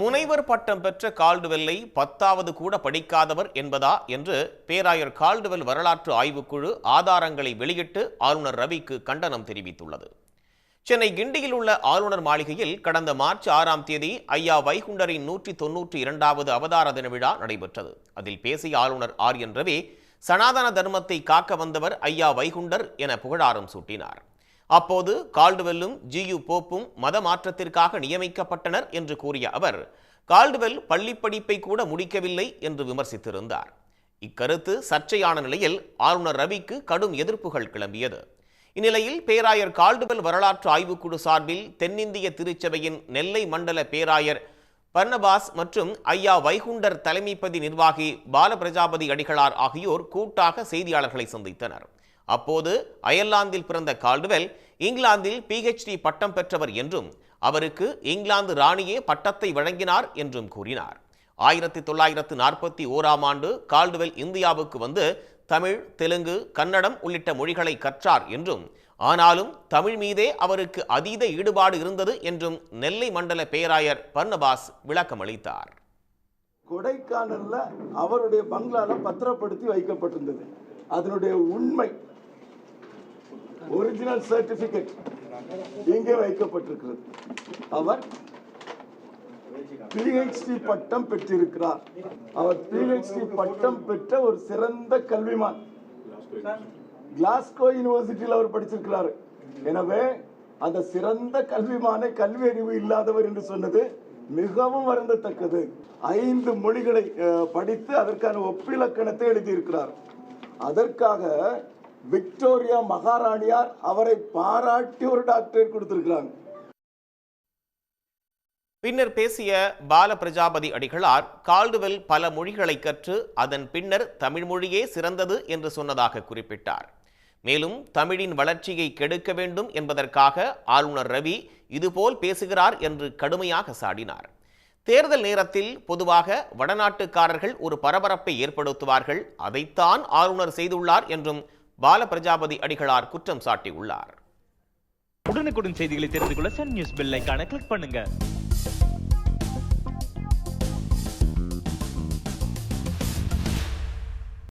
முனைவர் பட்டம் பெற்ற கால்டுவெல்லை பத்தாவது கூட படிக்காதவர் என்பதா என்று பேராயர் கால்டுவெல் வரலாற்று ஆய்வுக்குழு ஆதாரங்களை வெளியிட்டு ஆளுநர் ரவிக்கு கண்டனம் தெரிவித்துள்ளது. சென்னை கிண்டியில் உள்ள ஆளுநர் மாளிகையில் கடந்த மார்ச் ஆறாம் தேதி ஐயா வைகுண்டரின் நூற்றி தொன்னூற்றி இரண்டாவது அவதார தின விழா நடைபெற்றது. அதில் பேசிய ஆளுநர் ஆர் என் ரவி சனாதன தர்மத்தை காக்க வந்தவர் ஐயா வைகுண்டர் என புகழாரம் சூட்டினார். அப்போது கால்டுவெல்லும் ஜியு போப்பும் மத மாற்றத்திற்காக நியமிக்கப்பட்டனர் என்று கூறிய அவர் கால்டுவெல் பள்ளிப்படிப்பை கூட முடிக்கவில்லை என்று விமர்சித்திருந்தார். இக்கருத்து சர்ச்சையான நிலையில் ஆளுநர் ரவிக்கு கடும் எதிர்ப்புகள் கிளம்பியது. இந்நிலையில் பேராயர் கால்டுவெல் வரலாற்று ஆய்வுக்குழு சார்பில் தென்னிந்திய திருச்சபையின் நெல்லை மண்டல பேராயர் பர்ணபாஸ் மற்றும் ஐயா வைகுண்டர் தலைமைப்பதி நிர்வாகி பாலபிரஜாபதி அடிகளார் ஆகியோர் கூட்டாக செய்தியாளர்களை சந்தித்தனர். அப்போது அயர்லாந்தில் பிறந்த கால்டுவெல் இங்கிலாந்தில் பிஹெச்டி பட்டம் பெற்றவர் என்றும் அவருக்கு இங்கிலாந்து ராணியே பட்டத்தை வழங்கினார் என்றும் கூறினார். ஆயிரத்தி தொள்ளாயிரத்து நாற்பத்தி ஓராம் ஆண்டு கால்டுவெல் இந்தியாவுக்கு வந்து தமிழ் தெலுங்கு கன்னடம் உள்ளிட்ட மொழிகளை கற்றார் என்றும் ஆனாலும் தமிழ் மீதே அவருக்கு அதீத ஈடுபாடு இருந்தது என்றும் நெல்லை மண்டல பேராயர் பர்னபாஸ் விளக்கமளித்தார் கொடைக்கானல்ல அவருடைய பங்களால பத்திரப்படுத்தி வைக்கப்பட்டிருந்தது. அதனுடைய உண்மை ஒரிஜினல் சர்டிபிகேட் இங்கே வைக்கப்பட்டிருக்கிறது. அவர் பிஹெச்டி பட்டம் பெற்றிருக்கிறார். அவர் பிஹெச்டி பட்டம் பெற்ற ஒரு சிறந்த கல்விமான். கிளாஸ்கோ யூனிவர்சிட்டியில் அவர் படிச்சிருக்கிறார். எனவே அந்த சிறந்த கல்விமானை கல்வி அறிவு இல்லாதவர் என்று சொன்னது மிகவும் வருந்தத்தக்கது. ஐந்து மொழிகளை படித்து அதற்கான ஒப்பிலக்கணத்தை எழுதியிருக்கிறார். அதற்காக விக்டோரியா மகாராணியார் அவரை பாராட்டி ஒரு டாக்டரேட் கொடுத்திருக்கிறாங்க. பின்னர் பேசிய பால பிரஜாபதி அடிகளார் கால்டுவெல் பல மொழிகளை கற்று அதன் பின்னர் தமிழ் மொழியே சிறந்தது என்று சொன்னதாக குறிப்பிட்டார். மேலும் தமிழின் வளர்ச்சியை கெடுக்க வேண்டும் என்பதற்காக ஆளுநர் ரவி இதுபோல் பேசுகிறார் என்று கடுமையாக சாடினார். தேர்தல் நேரத்தில் பொதுவாக வடநாட்டுக்காரர்கள் ஒரு பரபரப்பை ஏற்படுத்துவார்கள் அதைத்தான் ஆளுநர் செய்துள்ளார் என்றும் பால பிரஜாபதி அடிகளார் குற்றம் சாட்டியுள்ளார். உடனுக்குடன் செய்திகளை தெரிந்து கொள்ள சன் நியூஸ் பெல் ஐக்கான கிளிக் பண்ணுங்க.